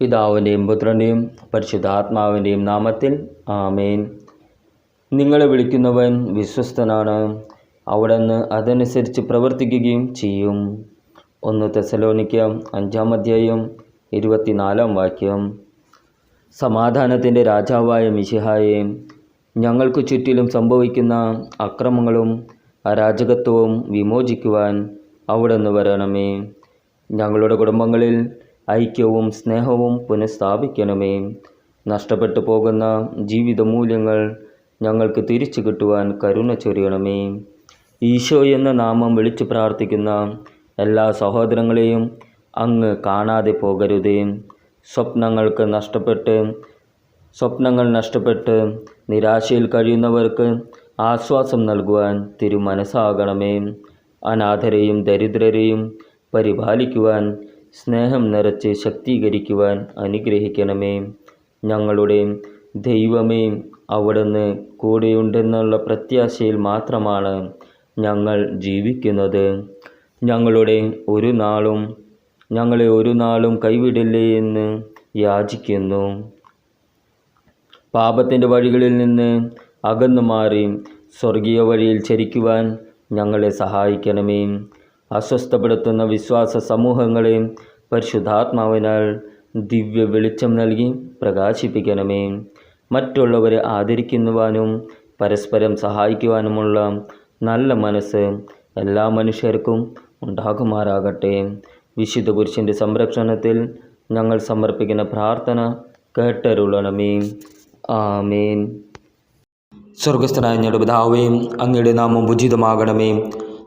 പിതാവിന്റെയും പുത്രന്റെയും പരിശുദ്ധാത്മാവിന്റെയും നാമത്തിൽ ആമേൻ. നിങ്ങളെ വിളിക്കുന്നവൻ വിശ്വസ്തനാണ്. അവിടുന്ന് അതനുസരിച്ച് പ്രവർത്തിക്കുകയും ചെയ്യും. ഒന്ന് തെസലോനിക്ക അഞ്ചാം അധ്യായം ഇരുപത്തിനാലാം വാക്യം. സമാധാനത്തിന്റെ രാജാവായ മിഷിഹായെ ഞങ്ങൾക്ക് ചുറ്റിലും സംഭവിക്കുന്ന അക്രമങ്ങളും അരാജകത്വവും വിമോചിക്കുവാൻ അവിടുന്ന് വരണമേ. ഞങ്ങളുടെ കുടുംബങ്ങളിൽ ഐക്യവും സ്നേഹവും പുനഃസ്ഥാപിക്കണമേ. നഷ്ടപ്പെട്ടു പോകുന്ന ജീവിത മൂല്യങ്ങൾ ഞങ്ങൾക്ക് തിരിച്ചു കിട്ടുവാൻ കരുണ ചൊരിയണമേ. ഈശോ എന്ന നാമം വിളിച്ചു പ്രാർത്ഥിക്കുന്ന എല്ലാ സഹോദരങ്ങളെയും അങ്ങ് കാണാതെ പോകരുതേ. സ്വപ്നങ്ങൾക്ക് നഷ്ടപ്പെട്ട് സ്വപ്നങ്ങൾ നഷ്ടപ്പെട്ട് നിരാശയിൽ കഴിയുന്നവർക്ക് ആശ്വാസം നൽകുവാൻ തിരുമനസ്സാകണമേ. അനാഥരെയും ദരിദ്രരെയും പരിപാലിക്കുവാൻ സ്നേഹം നിറച്ച് ശക്തീകരിക്കുവാൻ അനുഗ്രഹിക്കണമേ. ഞങ്ങളുടെ ദൈവമേ അവിടുന്ന് കൂടെയുണ്ടെന്നുള്ള പ്രത്യാശയിൽ മാത്രമാണ് ഞങ്ങൾ ജീവിക്കുന്നത്. ഞങ്ങളുടെ ഒരു നാളും ഞങ്ങളെ ഒരു നാളും കൈവിടില്ലേ എന്ന് യാചിക്കുന്നു. പാപത്തിന്റെ വഴികളിൽ നിന്ന് അകന്നു മാറി സ്വർഗീയ വഴിയിൽ ചരിക്കുവാൻ ഞങ്ങളെ സഹായിക്കണമേ. അസ്വസ്ഥപ്പെടുത്തുന്ന വിശ്വാസ സമൂഹങ്ങളെയും പരിശുദ്ധാത്മാവിനാൽ ദിവ്യ വെളിച്ചം നൽകി പ്രകാശിപ്പിക്കണമേ. മറ്റുള്ളവരെ ആദരിക്കുവാനും പരസ്പരം സഹായിക്കുവാനുമുള്ള നല്ല മനസ്സ് എല്ലാ മനുഷ്യർക്കും ഉണ്ടാകുമാറാകട്ടെ. വിശുദ്ധ പുരുഷന്റെ സംരക്ഷണത്തിൽ ഞങ്ങൾ സമർപ്പിക്കുന്ന പ്രാർത്ഥന കേട്ടരുളണമേ. ആമേൻ. സ്വർഗസ്ഥനായ ഞങ്ങളുടെ പിതാവേയും അങ്ങയുടെ നാമം ഉചിതമാകണമേ.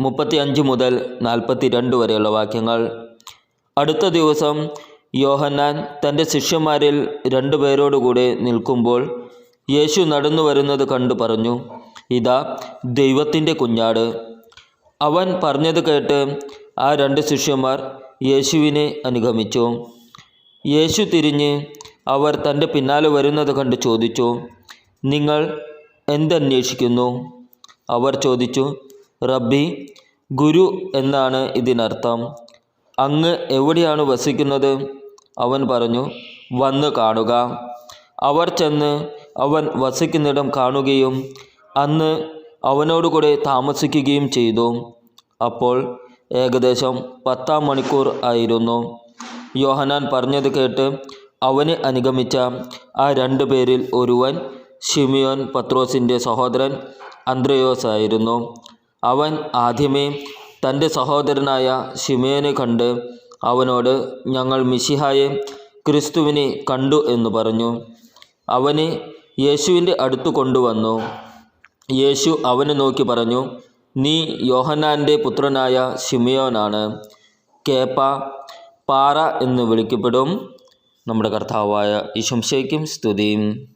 മുപ്പത്തി അഞ്ച് മുതൽ നാൽപ്പത്തി രണ്ട് വരെയുള്ള വാക്യങ്ങൾ. അടുത്ത ദിവസം യോഹന്നാൻ തന്റെ ശിഷ്യന്മാരിൽ രണ്ടുപേരോടുകൂടെ നിൽക്കുമ്പോൾ യേശു നടന്നു വരുന്നത് കണ്ടു പറഞ്ഞു ഇതാ ദൈവത്തിന്റെ കുഞ്ഞാട്. അവൻ പറഞ്ഞത് കേട്ട് ആ രണ്ട് ശിഷ്യന്മാർ യേശുവിനെ അനുഗമിച്ചു. യേശു തിരിഞ്ഞ് അവർ തന്റെ പിന്നാലെ വരുന്നത് കണ്ട് ചോദിച്ചു നിങ്ങൾ എന്തന്വേഷിക്കുന്നു അവർ ചോദിച്ചു റബ്ബി ഗുരു എന്നാണ് ഇതിനർത്ഥം. അങ്ങ് എവിടെയാണ് വസിക്കുന്നത്? അവൻ പറഞ്ഞു വന്ന് കാണുക. അവർ ചെന്ന് അവൻ വസിക്കുന്നിടം കാണുകയും അന്ന് അവനോടുകൂടെ താമസിക്കുകയും ചെയ്തു. അപ്പോൾ ഏകദേശം പത്താം മണിക്കൂർ ആയിരുന്നു. യോഹനാൻ പറഞ്ഞത് കേട്ട് അവനെ അനുഗമിച്ച ആ രണ്ടു പേരിൽ ഒരുവൻ ഷിമിയോൻ പത്രോസിന്റെ സഹോദരൻ ആയിരുന്നു അവൻ ആദ്യമേ തന്റെ സഹോദരനായ ശിമേനെ കണ്ട് അവനോട് ഞങ്ങൾ മിശിഹായെ ക്രിസ്തുവിനെ കണ്ടു എന്ന് പറഞ്ഞു. അവനെ യേശുവിന്റെ അടുത്ത് കൊണ്ടുവന്നു. യേശു അവനെ നോക്കി പറഞ്ഞു നീ യോഹന്നാന്റെ പുത്രനായ ഷിമിയോനാണ് കേപ്പ പാറ എന്ന് വിളിക്കപ്പെടും. നമ്മുടെ കർത്താവായ ഈശംശയ്ക്കും സ്തുതിയും.